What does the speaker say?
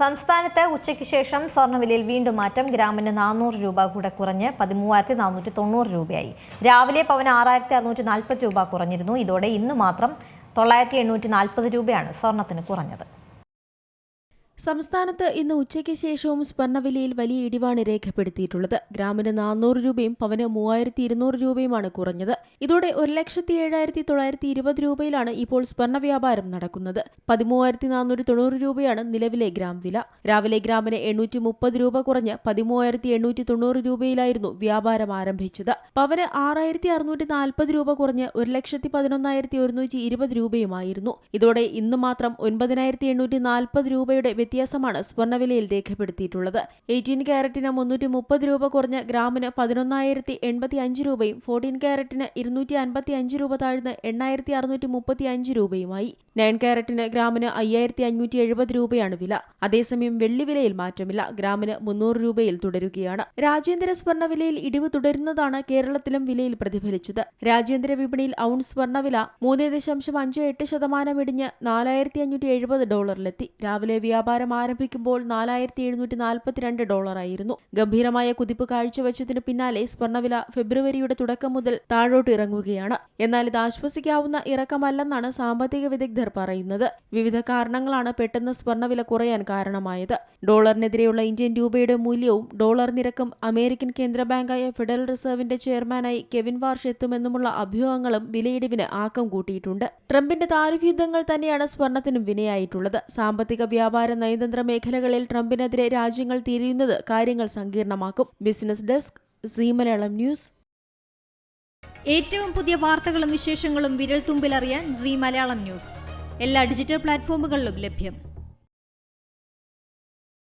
സംസ്ഥാനത്ത് ഉച്ചയ്ക്ക് ശേഷം സ്വർണവിലയിൽ വീണ്ടും മാറ്റം. ഗ്രാമിന് നാനൂറ് രൂപ കൂടെ കുറഞ്ഞ് പതിമൂവായിരത്തി നാനൂറ്റി തൊണ്ണൂറ് രൂപയായി. രാവിലെ പവൻ ആറായിരത്തി അറുന്നൂറ്റി നാൽപ്പത് രൂപ കുറഞ്ഞിരുന്നു. ഇതോടെ ഇന്ന് മാത്രം തൊള്ളായിരത്തി എണ്ണൂറ്റി നാൽപ്പത് രൂപയാണ് സ്വർണത്തിന് കുറഞ്ഞത്. സംസ്ഥാനത്ത് ഇന്ന് ഉച്ചയ്ക്ക് ശേഷവും സ്വർണവിലയിൽ വലിയ ഇടിവാണ് രേഖപ്പെടുത്തിയിട്ടുള്ളത്. ഗ്രാമിന് നാനൂറ് രൂപയും പവന് മൂവായിരത്തി ഇരുന്നൂറ് രൂപയുമാണ് കുറഞ്ഞത്. ഇതോടെ ഒരു ലക്ഷത്തി ഏഴായിരത്തി തൊള്ളായിരത്തി ഇരുപത് രൂപയിലാണ് ഇപ്പോൾ സ്വർണ വ്യാപാരം നടക്കുന്നത്. പതിമൂവായിരത്തി നാനൂറ്റി തൊണ്ണൂറ് രൂപയാണ് നിലവിലെ ഗ്രാം വില. രാവിലെ ഗ്രാമിന് എണ്ണൂറ്റി മുപ്പത് രൂപ കുറഞ്ഞ് പതിമൂവായിരത്തി എണ്ണൂറ്റി തൊണ്ണൂറ് രൂപയിലായിരുന്നു വ്യാപാരം ആരംഭിച്ചത്. പവന് ആറായിരത്തി അറുന്നൂറ്റി നാൽപ്പത് രൂപ കുറഞ്ഞ് ഒരു ലക്ഷത്തി പതിനൊന്നായിരത്തി ഒരുന്നൂറ്റി ഇരുപത് രൂപയുമായിരുന്നു. ഇതോടെ ഇന്ന് മാത്രം ഒൻപതിനായിരത്തി എണ്ണൂറ്റി നാൽപ്പത് രൂപയുടെ വ്യത്യാസമാണ് സ്വർണവിലയിൽ രേഖപ്പെടുത്തിയിട്ടുള്ളത്. എയ്റ്റീൻ ക്യാരറ്റിന് മുന്നൂറ്റി മുപ്പത് രൂപ കുറഞ്ഞ് ഗ്രാമിന് പതിനൊന്നായിരത്തി എൺപത്തി അഞ്ച് രൂപയും ഫോർട്ടീൻ ക്യാരറ്റിന് ഇരുന്നൂറ്റി അൻപത്തി അഞ്ച് രൂപ താഴ്ന്ന് എണ്ണായിരത്തി അറുന്നൂറ്റി മുപ്പത്തി അഞ്ച് രൂപയുമായി. നയൻ ക്യാരറ്റിന് ഗ്രാമിന് അയ്യായിരത്തി അഞ്ഞൂറ്റി എഴുപത് രൂപയാണ് വില. അതേസമയം വെള്ളിവിലയിൽ മാറ്റമില്ല. ഗ്രാമിന് മുന്നൂറ് രൂപയിൽ തുടരുകയാണ്. രാജ്യാന്തര സ്വർണവിലയിൽ ഇടിവ് തുടരുന്നതാണ് കേരളത്തിലും വിലയിൽ പ്രതിഫലിച്ചത്. രാജ്യാന്തര വിപണിയിൽ ഔൺസ് സ്വർണവില മൂന്ന് ദശാംശം അഞ്ച് എട്ട് ശതമാനം ഇടിഞ്ഞ് നാലായിരത്തി അഞ്ഞൂറ്റി എഴുപത് ഡോളറിലെത്തി. രാവിലെ വ്യാപാരം ആരംഭിക്കുമ്പോൾ നാലായിരത്തി എഴുന്നൂറ്റി നാൽപ്പത്തിരണ്ട് ഡോളറായിരുന്നു. ഗംഭീരമായ കുതിപ്പ് കാഴ്ചവെച്ചതിനു പിന്നാലെ സ്വർണവില ഫെബ്രുവരിയുടെ തുടക്കം മുതൽ താഴോട്ട് ഇറങ്ങുകയാണ്. എന്നാൽ ഇത് ആശ്വസിക്കാവുന്ന ഇറക്കമല്ലെന്നാണ് സാമ്പത്തിക വിദഗ്ധർ പറയുന്നത്. വിവിധ കാരണങ്ങളാണ് പെട്ടെന്ന് സ്വർണവില കുറയാൻ കാരണമായത്. ഡോളറിനെതിരെയുള്ള ഇന്ത്യൻ രൂപയുടെ മൂല്യവും ഡോളർ നിരക്കും അമേരിക്കൻ കേന്ദ്ര ബാങ്കായ ഫെഡറൽ റിസർവിന്റെ ചെയർമാനായി കെവിൻ വാർഷ് എത്തുമെന്നുമുള്ള അഭ്യൂഹങ്ങളും വിലയിടിവിന് ആക്കം കൂട്ടിയിട്ടുണ്ട്. ട്രംപിന്റെ താരിഫ് യുദ്ധങ്ങൾ തന്നെയാണ് സ്വർണത്തിനും വിനയായിട്ടുള്ളത്. സാമ്പത്തിക വ്യാപാര നയതന്ത്ര മേഖലകളിൽ ട്രംപിനെതിരെ രാജ്യങ്ങൾ തിരിയുന്നത് കാര്യങ്ങൾ സങ്കീർണമാക്കും. Business desk C Malayalam news. ഏറ്റവും പുതിയ വാർത്തകളും വിശേഷങ്ങളും വിരൽ തുമ്പിലറിയാൻ സി മലയാളം ന്യൂസ്. എല്ലാ ഡിജിറ്റൽ പ്ലാറ്റ്ഫോമുകളിലും ലഭ്യം.